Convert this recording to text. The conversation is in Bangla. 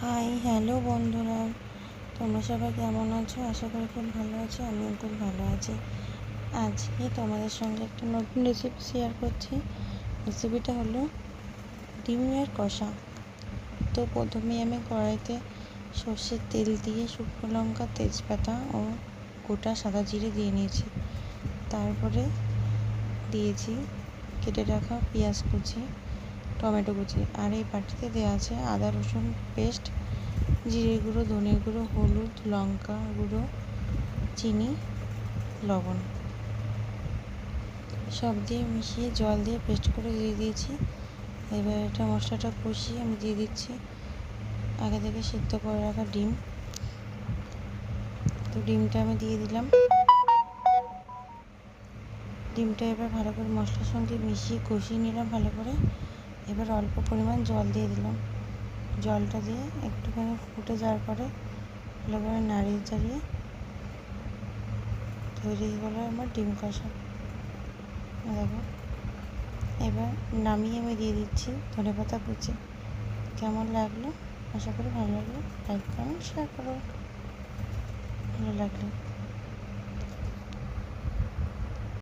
হাই হ্যালো বন্ধুরা। তোমরা সবাই কেমন আছো? আশা করি খুব ভালো আছো, আমিও খুব ভালো আছি। আজকে তোমাদের সঙ্গে একটা নতুন রেসিপি শেয়ার করছি। রেসিপিটা হলো ডিমের কষা। তো প্রথমেই আমি কড়াইতে সর্ষের তেল দিয়ে শুকনো লঙ্কা, তেজপাতা ও গোটা সাদা জিরে দিয়ে নিয়েছি। তারপরে দিয়েছি কেটে রাখা পেঁয়াজ কুচি। টমেটো কুচি আর এই বাটিতে দেওয়া আছে আদা, রসুন পেস্ট, জিরে গুঁড়ো, ধনে গুঁড়ো, হলুদ, লঙ্কা গুঁড়ো, চিনি, লবণ। সব দিয়ে মিশিয়ে জল দিয়ে পেস্ট করে দিয়ে দিয়েছি। এবার এটা মশলাটা কষিয়ে আমি দিয়ে দিচ্ছি। আগে থেকে সিদ্ধ করে রাখা ডিম। তো ডিমটা আমি দিয়ে দিলাম। ডিমটা এবার ভালো করে মশলার সঙ্গে মিশিয়ে কষিয়ে নিলাম ভালো করে। এবার অল্প পরিমাণ জল দিয়ে দিলাম। জলটা দিয়ে একটুখানি ফুটে যাওয়ার পরে ভালো করে নাড়িয়ে চাড়িয়ে তৈরি গেলো আমার ডিম কষা। দেখো, এবার নামিয়ে আমি দিয়ে দিচ্ছি ধনে পাতা কুচি। কেমন লাগল? আশা করি ভালো লাগল। লাইক কমেন্ট শেয়ার করো। ভালো লাগল।